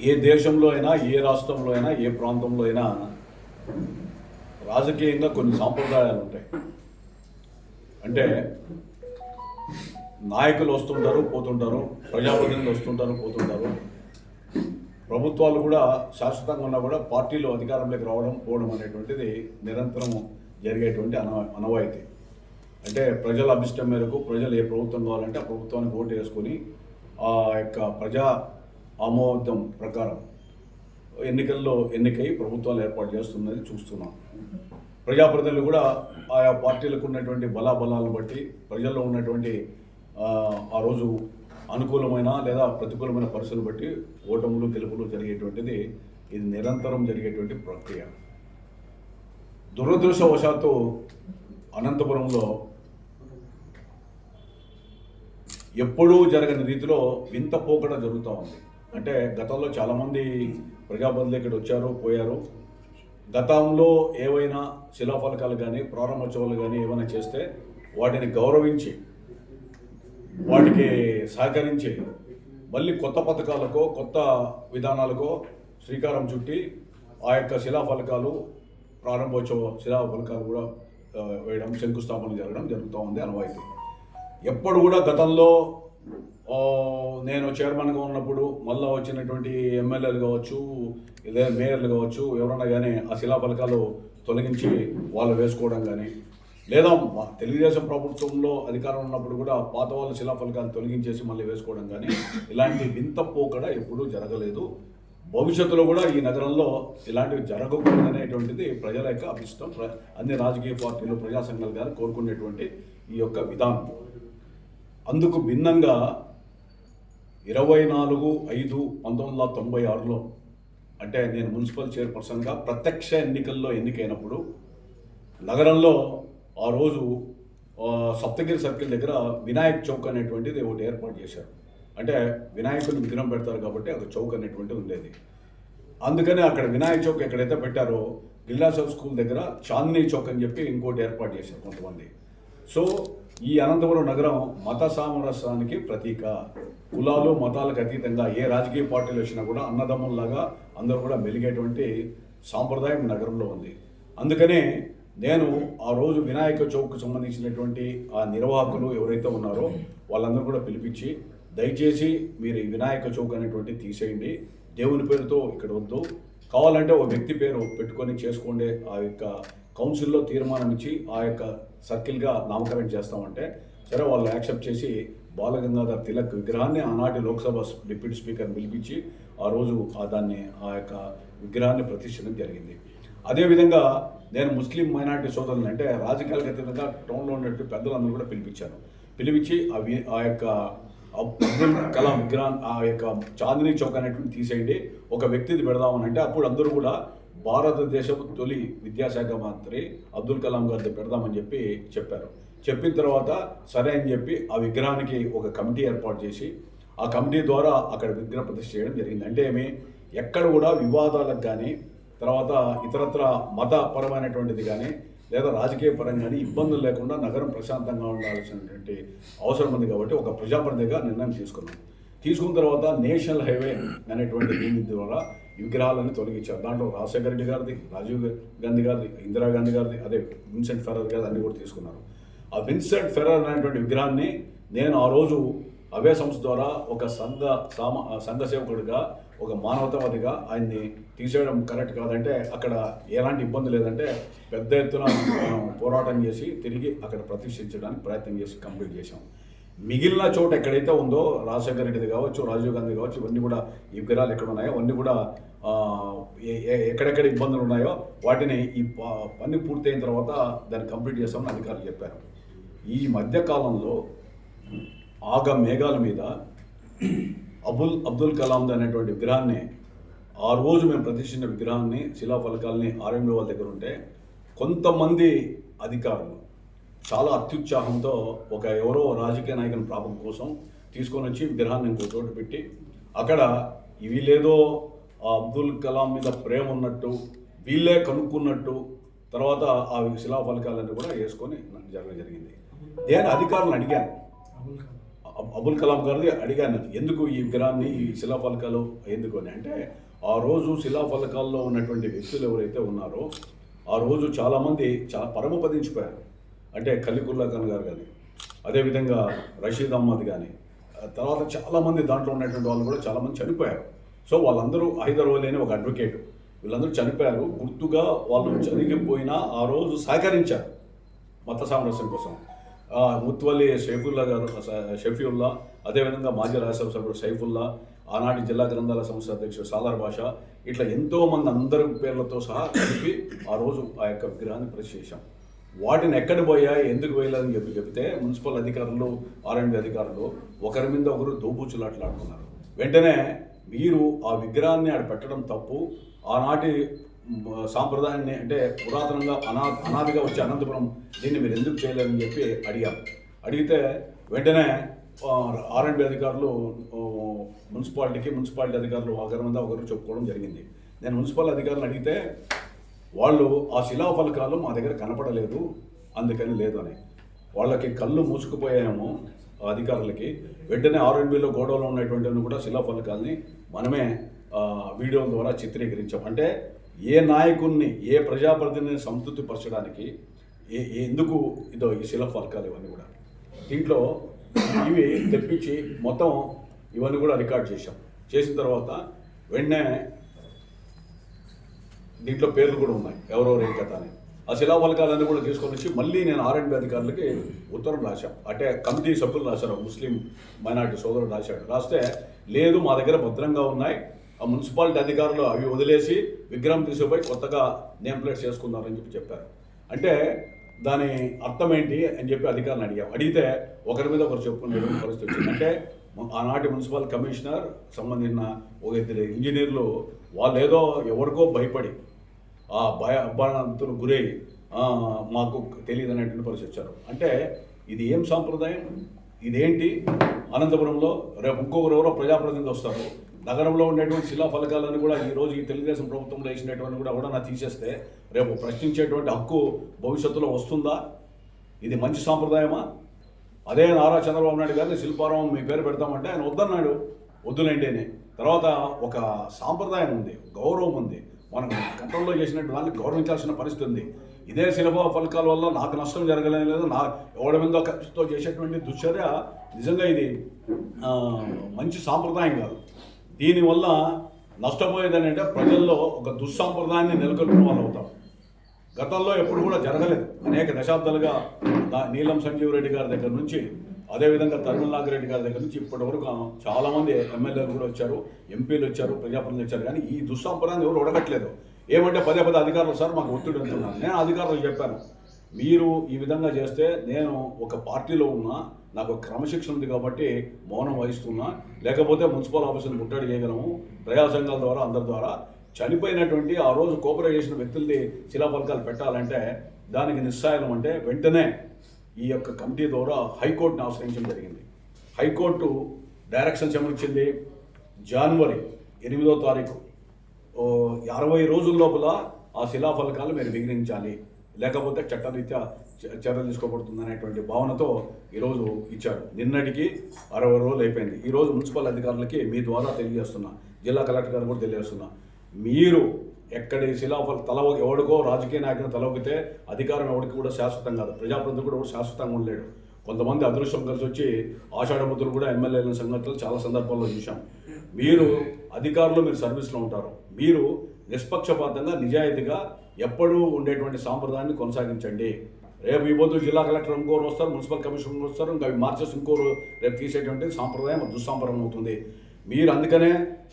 ఏ దేశంలో అయినా ఏ రాష్ట్రంలో అయినా ఏ ప్రాంతంలో అయినా రాజకీయంగా కొన్ని సాంప్రదాయాలు ఉంటాయి. అంటే నాయకులు వస్తుంటారు పోతుంటారు ప్రజాప్రతినిధులు వస్తుంటారు పోతుంటారు. ప్రభుత్వాలు కూడా శాశ్వతంగా ఉన్నా కూడా పార్టీలు అధికారంలోకి రావడం పోవడం అనేటువంటిది నిరంతరం జరిగేటువంటి అన అనవాయితీ అంటే ప్రజల అభిష్టం మేరకు ప్రజలు ఏ ప్రభుత్వం కావాలంటే ఆ ప్రభుత్వానికి ఓటు వేసుకొని ఆ యొక్క ప్రజా ఆమోదం ప్రకారం ఎన్నికల్లో ఎన్నికై ప్రభుత్వాలు ఏర్పాటు చేస్తున్నది చూస్తున్నాం. ప్రజాప్రతినిధులు కూడా ఆయా పార్టీలకు ఉన్నటువంటి బలాబలాలను బట్టి ప్రజల్లో ఉన్నటువంటి ఆ, ఆ రోజు అనుకూలమైన లేదా ప్రతికూలమైన పరిస్థితులు బట్టి ఓటములు గెలుపులు జరిగేటువంటిది ఇది నిరంతరం జరిగేటువంటి ప్రక్రియ. దురదృష్టవశాత్తు అనంతపురంలో ఎప్పుడూ జరగని రీతిలో వింత పోకడ జరుగుతూ ఉంది. అంటే గతంలో చాలామంది ప్రజాప్రతినిధులు ఇక్కడ వచ్చారు పోయారు. గతంలో ఏవైనా శిలాఫలకాలు కానీ ప్రారంభోత్సవాలు కానీ ఏమైనా చేస్తే వాటిని గౌరవించి వాటికి సహకరించి మళ్ళీ కొత్త పథకాలకో కొత్త విధానాలకో శ్రీకారం చుట్టి ఆ యొక్క శిలాఫలకాలు ప్రారంభోత్సవ శిలాఫలకాలు కూడా వేయడం శంకుస్థాపన జరగడం జరుగుతూ ఉంది. అనవాయితీ ఎప్పుడు కూడా గతంలో నేను చైర్మన్గా ఉన్నప్పుడు మళ్ళీ వచ్చినటువంటి ఎమ్మెల్యేలు కావచ్చు లేదా మేయర్లు కావచ్చు ఎవరన్నా కానీ ఆ శిలాఫలకాలు తొలగించి వాళ్ళు వేసుకోవడం కానీ లేదా మా తెలుగుదేశం ప్రభుత్వంలో అధికారం ఉన్నప్పుడు కూడా పాత వాళ్ళ శిలాఫలకాలు తొలగించేసి మళ్ళీ వేసుకోవడం కానీ ఇలాంటి వింత పోకడ ఎప్పుడూ జరగలేదు. భవిష్యత్తులో కూడా ఈ నగరంలో ఇలాంటివి జరగకూడదనేటువంటిది ప్రజల యొక్క అభిష్టం. ప్ర- అన్ని రాజకీయ పార్టీలు ప్రజా సంఘాలు కానీ కోరుకునేటువంటి ఈ యొక్క విధానం. అందుకు భిన్నంగా ఇరవై నాలుగు ఐదు పంతొమ్మిది వందల తొంభై ఆరులో అంటే నేను మున్సిపల్ చైర్పర్సన్గా ప్రత్యక్ష ఎన్నికల్లో ఎన్నికైనప్పుడు నగరంలో ఆ రోజు సప్తగిరి సర్కిల్ దగ్గర వినాయక్ చౌక్ అనేటువంటిది ఒకటి ఏర్పాటు చేశారు. అంటే వినాయకుడిని విగ్రహం పెడతారు కాబట్టి ఒక చౌక్ అనేటువంటిది ఉండేది. అందుకని అక్కడ వినాయక చౌక్ ఎక్కడైతే పెట్టారో గిల్లాసవ్ స్కూల్ దగ్గర చాందినీ చౌక్ అని చెప్పి ఇంకోటి ఏర్పాటు చేశారు కొంతమంది. సో ఈ అనంతపురం నగరం మత సామరస్యానికి ప్రతీక. కులాలు మతాలకు అతీతంగా ఏ రాజకీయ పార్టీలు వచ్చినా కూడా అన్నదమ్ముల్లాగా అందరూ కూడా మెలిగేటువంటి సాంప్రదాయం నగరంలో ఉంది. అందుకనే నేను ఆ రోజు వినాయక చౌక్కు సంబంధించినటువంటి ఆ నిర్వాహకులు ఎవరైతే ఉన్నారో వాళ్ళందరూ కూడా పిలిపించి దయచేసి మీరు ఈ వినాయక చౌక్ అనేటువంటి తీసేయండి. దేవుని పేరుతో ఇక్కడ వద్దు. కావాలంటే ఒక వ్యక్తి పేరు పెట్టుకొని చేసుకోండి. ఆ యొక్క కౌన్సిల్లో తీర్మానం ఇచ్చి ఆ యొక్క సర్కిల్గా నామకరణం చేస్తామంటే సరే వాళ్ళు యాక్సెప్ట్ చేసి బాలగంగాధర్ తిలక్ విగ్రహాన్ని ఆనాటి లోక్సభ డిప్యూటీ స్పీకర్ పిలిపించి ఆ రోజు ఆ దాన్ని ఆ యొక్క విగ్రహాన్ని ప్రతిష్ఠించడం జరిగింది. అదేవిధంగా నేను ముస్లిం మైనార్టీ సోదరులను అంటే రాజకీయాలకు అతీతంగా టౌన్లో ఉన్నట్టు పెద్దలందరూ కూడా పిలిపించాను. పిలిపించి అవి ఆ యొక్క అబ్దుల్ కలాం విగ్రహం ఆ యొక్క చాందినీ చౌక్ అనేటువంటి తీసేయండి. ఒక వ్యక్తిది పెడదామని అంటే అప్పుడు అందరూ కూడా భారతదేశపు తొలి విద్యాశాఖ మంత్రి అబ్దుల్ కలాం గారిది పెడదామని చెప్పి చెప్పారు. చెప్పిన తర్వాత సరే అని చెప్పి ఆ విగ్రహానికి ఒక కమిటీ ఏర్పాటు చేసి ఆ కమిటీ ద్వారా అక్కడ విగ్రహ ప్రతిష్ఠ చేయడం జరిగింది. అంటే ఏమి? ఎక్కడ కూడా వివాదాలకు కానీ తర్వాత ఇతరత్ర మతపరమైనటువంటిది కానీ లేదా రాజకీయ పరంగా కానీ ఇబ్బందులు లేకుండా నగరం ప్రశాంతంగా ఉండాల్సినటువంటి అవసరం ఉంది కాబట్టి ఒక ప్రజాప్రతిగా నిర్ణయం తీసుకున్నాం. తీసుకున్న తర్వాత నేషనల్ హైవే అనేటువంటి దీని ద్వారా విగ్రహాలను తొలగించారు. దాంట్లో రాజశేఖర రెడ్డి గారిది రాజీవ్ గాంధీ గారిది ఇందిరాగాంధీ గారిది అదే విన్సెంట్ ఫెరర్ గారిది అన్ని కూడా తీసుకున్నారు. ఆ విన్సెంట్ ఫెరర్ అనేటువంటి విగ్రహాన్ని నేను ఆ రోజు అవే సంస్థ ద్వారా ఒక సంఘ సామ సంఘ సేవకుడిగా ఒక మానవతావాదిగా ఆయన్ని తీసేయడం కరెక్ట్ కాదంటే అక్కడ ఎలాంటి ఇబ్బంది లేదంటే పెద్ద ఎత్తున పోరాటం చేసి తిరిగి అక్కడ ప్రతిష్ఠించడానికి ప్రయత్నం చేసి కంప్లీట్ చేశాం. మిగిలిన చోట ఎక్కడైతే ఉందో రాజశేఖర రెడ్డిది కావచ్చు రాజీవ్ గాంధీ కావచ్చు ఇవన్నీ కూడా ఈ విగ్రహాలు ఎక్కడ ఉన్నాయో అవన్నీ కూడా ఎక్కడెక్కడ ఇబ్బందులు ఉన్నాయో వాటిని ఈ ప- పని పూర్తయిన తర్వాత దాన్ని కంప్లీట్ చేస్తామని అధికారులు చెప్పారు. ఈ మధ్యకాలంలో ఆగ మేఘాల మీద అబుల్ అబ్దుల్ కలాం అనేటువంటి విగ్రహాన్ని ఆ రోజు మేము ప్రతిష్ఠించిన విగ్రహాన్ని శిలాఫలకాలని ఆర్ఎండి వాళ్ళ దగ్గర ఉంటే కొంతమంది అధికారులు చాలా అత్యుత్సాహంతో ఒక ఎవరో రాజకీయ నాయకుని ప్రాపం కోసం తీసుకొని వచ్చి విగ్రహాన్ని ఇంకో చోటు పెట్టి అక్కడ ఇవి లేదో అబ్దుల్ కలాం మీద ప్రేమ ఉన్నట్టు వీళ్ళే కనుక్కున్నట్టు తర్వాత ఆ శిలాఫలకాలన్నీ కూడా వేసుకొని నాకు జరగడం జరిగింది. నేను అధికారులను అడిగాను. అబ్- అబుల్ కలాం గారిది అడిగాను. ఎందుకు ఈ విగ్రహాన్ని ఈ శిలాఫలకాలు ఎందుకు అని అంటే ఆ రోజు శిలాఫలకాల్లో ఉన్నటువంటి వ్యక్తులు ఎవరైతే ఉన్నారో ఆ రోజు చాలామంది చాలా పరమపదించిపోయారు. అంటే కలికుల్లా ఖాన్ గారు కానీ అదేవిధంగా రషీద్ అహ్మద్ కానీ తర్వాత చాలామంది దాంట్లో ఉన్నటువంటి వాళ్ళు కూడా చాలామంది చనిపోయారు. సో వాళ్ళందరూ హైదరాబాద్ అని ఒక అడ్వకేట్ వీళ్ళందరూ చనిపోయారు. గుర్తుగా వాళ్ళు చనిపోయినా ఆ రోజు సహకరించారు మత సామరస్యం కోసం. ముత్వల్లి షైఫుల్లా గారు షఫీవుల్లా అదేవిధంగా మాజీ రాజ్యసభ సభ్యుడు సైఫుల్లా ఆనాటి జిల్లా గ్రంథాల సంస్థ అధ్యక్షుడు సాలార్ భాష ఇట్లా ఎంతోమంది అందరి పేర్లతో సహా కలిపి ఆ రోజు ఆ యొక్క విగ్రహాన్ని ప్రతి చేశాం. వాటిని ఎక్కడ పోయాయి ఎందుకు పోయలేదని చెప్పి చెబితే మున్సిపల్ అధికారులు ఆర్ఎండి అధికారులు ఒకరి మీద ఒకరు దోబూచులాట్లాడుతున్నారు వెంటనే మీరు ఆ విగ్రహాన్ని ఆడ పెట్టడం తప్పు. ఆనాటి సాంప్రదాయాన్ని అంటే పురాతనంగా అనా అనాదిగా వచ్చే అనంతపురం దీన్ని మీరు ఎందుకు చేయలేదని చెప్పి అడిగాం. అడిగితే వెంటనే ఆర్ఎండ్బి అధికారులు మున్సిపాలిటీకి మున్సిపాలిటీ అధికారులు ఒకరి మీద ఒకరు చెప్పుకోవడం జరిగింది. నేను మున్సిపల్ అధికారులను అడిగితే వాళ్ళు ఆ శిలాఫలకాలు మా దగ్గర కనపడలేదు అందుకని లేదు అని. వాళ్ళకి కళ్ళు మూసుకుపోయాము అధికారులకి. వెంటనే ఆర్ఎండ్బిలో గోడౌన్లో ఉన్నటువంటి కూడా శిలాఫలకాల్ని మనమే వీడియో వీడియోల ద్వారా చిత్రీకరించాం. అంటే ఏ నాయకుడిని ఏ ప్రజాప్రతినిధిని సంతృప్తిపరచడానికి ఏ ఏ- ఎందుకు ఇదో ఈ శిలాఫలకాలు ఇవన్నీ కూడా. దీంట్లో ఇవి తెప్పించి మొత్తం ఇవన్నీ కూడా రికార్డ్ చేశాం. చేసిన తర్వాత వెంటనే దీంట్లో పేర్లు కూడా ఉన్నాయి. ఎవరెవరు ఏం కథ అని. ఆ శిలాఫలకాలన్నీ కూడా తీసుకొని వచ్చి మళ్ళీ నేను ఆర్ఎండ్బి అధికారులకి ఉత్తరం రాశాం. అంటే కమిటీ సభ్యులు రాశారు ముస్లిం మైనార్టీ సోదరుడు రాశాడు రాస్తే లేదు మా దగ్గర భద్రంగా ఉన్నాయి. ఆ మున్సిపాలిటీ అధికారులు అవి వదిలేసి విగ్రహం తీసుకుపోయి కొత్తగా నేమ్ ప్లేట్ చేసుకున్నారని చెప్పి చెప్పారు. అంటే దాని అర్థం ఏంటి అని చెప్పి అధికారులను అడిగాం. అడిగితే ఒకరి మీద ఒకరు చెప్పుకునే పరిస్థితి వచ్చింది. అంటే ఆనాటి మున్సిపల్ కమిషనర్ సంబంధించిన ఒక ఇద్దరు ఇంజనీర్లు వాళ్ళు ఏదో ఎవరికో భయపడి ఆ భయ అబ్బానంతులు గురై మాకు తెలియదు అనేటువంటి పరిస్థితి వచ్చారు. అంటే ఇది ఏం సాంప్రదాయం? ఇదేంటి? అనంతపురంలో రేపు ఇంకొకరు ప్రజాప్రతినిధి వస్తారు. నగరంలో ఉండేటువంటి శిలా ఫలకాలను కూడా ఈ రోజు ఈ తెలుగుదేశం ప్రభుత్వంలో వేసినటువంటి కూడా ఎవడన్నా తీసేస్తే రేపు ప్రశ్నించేటువంటి హక్కు భవిష్యత్తులో వస్తుందా? ఇది మంచి సాంప్రదాయమా? అదే నారా చంద్రబాబు నాయుడు గారిని శిల్పారావం మీ పేరు పెడతామంటే ఆయన వద్దన్నాడు. వద్దులేండి అని. తర్వాత ఒక సాంప్రదాయం ఉంది గౌరవం ఉంది. మనం గతంలో చేసినట్టు దాన్ని గౌరవించాల్సిన పరిస్థితి ఉంది. ఇదే శిల్ప ఫలకాల వల్ల నాకు నష్టం జరగలేదు నా ఎవడి మీద ఖర్చుతో చేసేటువంటి దుశ్చర్య నిజంగా ఇది మంచి సాంప్రదాయం కాదు. దీనివల్ల నష్టపోయేది అంటే ప్రజల్లో ఒక దుస్సాంప్రదాయాన్ని నెలకొల్పిన వాళ్ళు అవుతాం. గతంలో ఎప్పుడు కూడా జరగలేదు. అనేక దశాబ్దాలుగా నీలం సంజీవ్ రెడ్డి గారి దగ్గర నుంచి అదేవిధంగా తరుణ్ నాగిరెడ్డి గారి దగ్గర నుంచి ఇప్పటి వరకు చాలామంది ఎమ్మెల్యేలు కూడా వచ్చారు ఎంపీలు వచ్చారు ప్రజాప్రతినిధులు వచ్చారు. కానీ ఈ దుస్సాంప్రదాయాన్ని ఎవరు ఉడగట్లేదు ఏమంటే పదే పదే అధికారులు సార్ మాకు ఒత్తిడి అంటున్నాను నేను అధికారులకు చెప్పాను మీరు ఈ విధంగా చేస్తే నేను ఒక పార్టీలో ఉన్నా నాకు క్రమశిక్షణ ఉంది కాబట్టి మౌనం వహిస్తున్నా లేకపోతే మున్సిపల్ ఆఫీసులు ముట్టడి చేయగలము ప్రజా సంఘాల ద్వారా అందరి ద్వారా. చనిపోయినటువంటి ఆ రోజు కోపరేట్ చేసిన వ్యక్తులది శిలాఫలకాలు పెట్టాలంటే దానికి నిస్సాయం అంటే వెంటనే ఈ యొక్క కమిటీ ద్వారా హైకోర్టును ఆశ్రయించడం జరిగింది. హైకోర్టు డైరెక్షన్స్ ఏమనిచ్చింది జనవరి ఎనిమిదో తారీఖు. అరవై రోజుల లోపల ఆ శిలాఫలకాలు మీరు విగ్రహించాలి లేకపోతే చట్టరీత్యా చ- చర్యలు తీసుకోబడుతుంది అనేటువంటి భావనతో ఈరోజు ఇచ్చారు. నిన్నటికి అరవై రోజులు అయిపోయింది. ఈరోజు మున్సిపల్ అధికారులకి మీ ద్వారా తెలియజేస్తున్నా. జిల్లా కలెక్టర్ గారు కూడా తెలియజేస్తున్నా. మీరు ఎక్కడి శిలాఫల తల ఎవడికో రాజకీయ నాయకుని తలొగితే అధికారం ఎవరికి కూడా శాశ్వతం కాదు. ప్రజాప్రతినిధి కూడా ఎవడు శాశ్వతంగా ఉండలేడు. కొంతమంది అదృష్టం కలిసి వచ్చి ఆషాఢముద్రులు కూడా ఎమ్మెల్యేల సంఘటనలు చాలా సందర్భాల్లో చూశాం. మీరు అధికారులు మీరు సర్వీస్లో ఉంటారు. మీరు నిష్పక్షపాతంగా నిజాయితీగా ఎప్పుడూ ఉండేటువంటి సాంప్రదాయాన్ని కొనసాగించండి. రేపు ఈ పొద్దు జిల్లా కలెక్టర్ ఇంకోరు వస్తారు మున్సిపల్ కమిషనర్ వస్తారు ఇంకా మార్చెస్ మార్చేసి ఇంకోరు రేపు తీసేటువంటి సాంప్రదాయం దుస్సాంప్రదాయం అవుతుంది. మీరు అందుకనే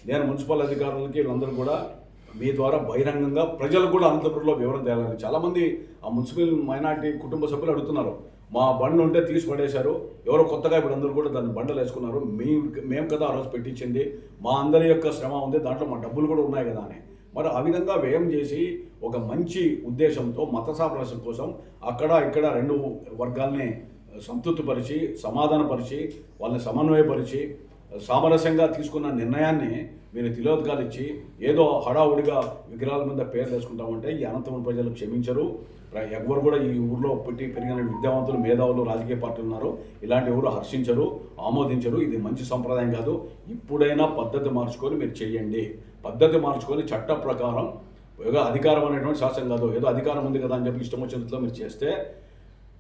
నేను మున్సిపల్ అధికారులకి వీళ్ళందరూ కూడా మీ ద్వారా బహిరంగంగా ప్రజలకు కూడా అనంతపురంలో వివరణ తేయాలని చాలామంది ఆ మున్సిపల్ మైనార్టీ కుటుంబ సభ్యులు అడుగుతున్నారు మా బండ్లు ఉంటే తీసి పడేశారు ఎవరో కొత్తగా ఇప్పుడు అందరూ కూడా దాన్ని బండలు వేసుకున్నారు మేము మేము కదా ఆ రోజు పెట్టించింది మా అందరి యొక్క శ్రమ ఉంది దాంట్లో మా డబ్బులు కూడా ఉన్నాయి కదా అని. మరి ఆ విధంగా వ్యయం చేసి ఒక మంచి ఉద్దేశంతో మత సామరస్యం కోసం అక్కడ ఇక్కడ రెండు వర్గాల్ని సంతృప్తిపరిచి సమాధానపరిచి వాళ్ళని సమన్వయపరిచి సామరస్యంగా తీసుకున్న నిర్ణయాన్ని మీరు తిలోద్గాలు ఇచ్చి ఏదో హడావుడిగా విగ్రహాల మీద పేర్లు వేసుకుంటామంటే ఈ అనంతపురం ప్రజలు క్షమించరు. ఎవరు కూడా ఈ ఊర్లో పుట్టి పెరిగిన విద్యావంతులు మేధావులు రాజకీయ పార్టీలు ఉన్నారు. ఇలాంటి ఎవరు హర్షించరు ఆమోదించరు. ఇది మంచి సంప్రదాయం కాదు. ఇప్పుడైనా పద్ధతి మార్చుకొని మీరు చేయండి. పద్ధతి మార్చుకొని చట్ట ప్రకారం ఏదో అధికారం అనేటువంటి శాసనం కాదు. ఏదో అధికారం ఉంది కదా అని చెప్పి ఇష్టం వచ్చినట్లు మీరు చేస్తే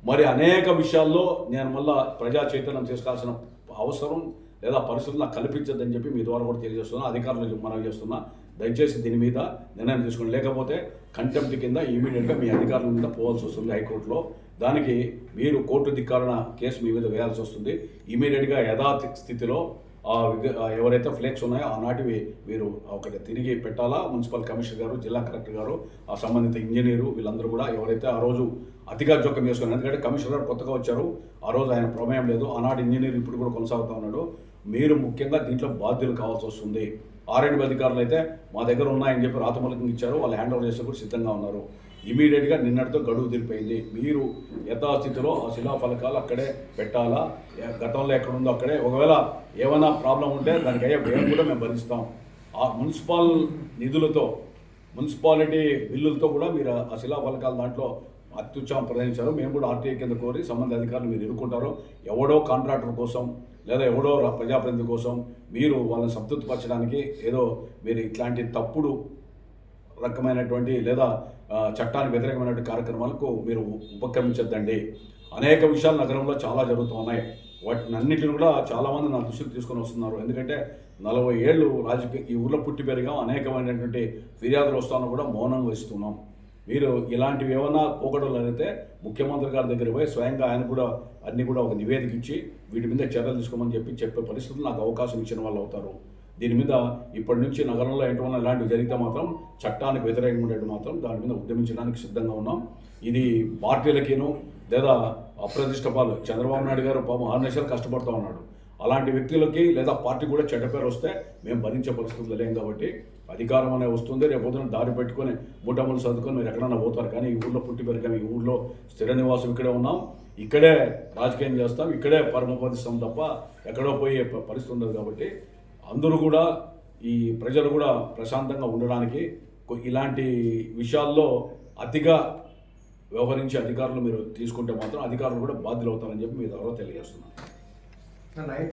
మరి అనేక విషయాల్లో నేను మళ్ళా ప్రజా చైతన్యం తీసుకోవాల్సిన అవసరం లేదా పరిస్థితులు నాకు కల్పించద్దని చెప్పి మీ ద్వారా కూడా తెలియజేస్తున్నా అధికారులకు మనవి చేస్తున్నా. దయచేసి దీని మీద నిర్ణయం తీసుకోండి. లేకపోతే కంటెంప్ట్ కింద ఇమీడియట్గా మీ అధికారుల మీద పోవాల్సి వస్తుంది హైకోర్టులో. దానికి మీరు కోర్టు ధిక్కారణ కేసు మీ మీద వేయాల్సి వస్తుంది. ఇమీడియట్గా యథాతి స్థితిలో ఎవరైతే ఫ్లేక్స్ ఉన్నాయో ఆనాటివి మీరు ఒకటి తిరిగి పెట్టాలా? మున్సిపల్ కమిషనర్ గారు జిల్లా కలెక్టర్ గారు ఆ సంబంధిత ఇంజనీరు వీళ్ళందరూ కూడా ఎవరైతే ఆ రోజు అతిగా జోక్యం చేసుకున్నారు. ఎందుకంటే కమిషనర్ గారు కొత్తగా వచ్చారు. ఆ రోజు ఆయన ప్రమేయం లేదు. ఆనాటి ఇంజనీర్ ఇప్పుడు కూడా కొనసాగుతూ ఉన్నాడు. మీరు ముఖ్యంగా దీంట్లో బాధ్యులు కావాల్సి వస్తుంది. ఆర్ఎండ్ అధికారులు అయితే మా దగ్గర ఉన్నాయని చెప్పి రాతమూలకంగా ఇచ్చారు. వాళ్ళు హ్యాండ్ ఓవర్ చేసే కూడా సిద్ధంగా ఉన్నారు. ఇమీడియట్గా నిన్నటితో గడువు తీరిపోయింది. మీరు యథాస్థితిలో ఆ శిలాఫలకాలు అక్కడే పెట్టాలా? గతంలో ఎక్కడ ఉందో అక్కడే. ఒకవేళ ఏమైనా ప్రాబ్లం ఉంటే దానికి అయ్యే వ్యయం కూడా మేము భరిస్తాం. ఆ మున్సిపల్ నిధులతో మున్సిపాలిటీ బిల్లులతో కూడా మీరు ఆ శిలాఫలకాల దాంట్లో అత్యుత్సాహం ప్రదర్శించారు. మేము కూడా ఆర్టీఐ కింద కోరి సంబంధిత అధికారులు మీరు ఎదుర్కొంటారు ఎవడో కాంట్రాక్టర్ కోసం లేదా ఎవడో ప్రజాప్రతినిధి కోసం మీరు వాళ్ళని సంతృప్తిపరచడానికి ఏదో మీరు ఇట్లాంటి తప్పుడు రకమైనటువంటి లేదా చట్టానికి వ్యతిరేకమైనటువంటి కార్యక్రమాలకు మీరు ఉపక్రమించొద్దండి. అనేక విషయాలు నగరంలో చాలా జరుగుతూ ఉన్నాయి. వాటిని అన్నింటిని కూడా చాలామంది నా దృష్టికి తీసుకొని వస్తున్నారు. ఎందుకంటే నలభై ఏళ్ళు రాజకీయ ఈ ఊర్లో పుట్టి పెరిగాం. అనేకమైనటువంటి ఫిర్యాదులు వస్తాను కూడా మౌనం వహిస్తున్నాం. మీరు ఇలాంటివి ఏమైనా పోకడలు అయితే ముఖ్యమంత్రి గారి దగ్గర పోయి స్వయంగా ఆయన కూడా అన్ని కూడా ఒక నివేదిక ఇచ్చి వీటి మీద చర్యలు తీసుకోమని చెప్పి చెప్పే పరిస్థితులు నాకు అవకాశం ఇచ్చిన వాళ్ళు అవుతారు. దీని మీద ఇప్పటి నుంచి నగరంలో ఎటువంటి ఇలాంటివి జరిగితే మాత్రం చట్టానికి వ్యతిరేకంగా ఉండేట్టు మాత్రం దాని మీద ఉద్యమించడానికి సిద్ధంగా ఉన్నాం. ఇది పార్టీలకేను లేదా అప్రతిష్ట పాలు చంద్రబాబు నాయుడు గారు పాపం ఆరు నిమిషాలు కష్టపడుతూ ఉన్నాడు. అలాంటి వ్యక్తులకి లేదా పార్టీ కూడా చెడ్డ పేరు వస్తే మేము భరించే పరిస్థితులు లేం కాబట్టి అధికారం అనే వస్తుంది. రేపు దారి పెట్టుకొని మూటములు సర్దుకొని మీరు ఎక్కడైనా పోతారు. కానీ ఈ ఊళ్ళో పుట్టి పెరిగాం ఈ ఊళ్ళో స్థిర నివాసం ఇక్కడే ఉన్నాం. ఇక్కడే రాజకీయం చేస్తాం. ఇక్కడే పరమపదిస్తాం తప్ప ఎక్కడో పోయే పరిస్థితి ఉండదు కాబట్టి అందరూ కూడా ఈ ప్రజలు కూడా ప్రశాంతంగా ఉండడానికి ఇలాంటి విషయాల్లో అతిగా వ్యవహరించే అధికారులు మీరు తీసుకుంటే మాత్రం అధికారులు కూడా బాధ్యులు అవుతారని చెప్పి మీ ద్వారా తెలియజేస్తున్నాను.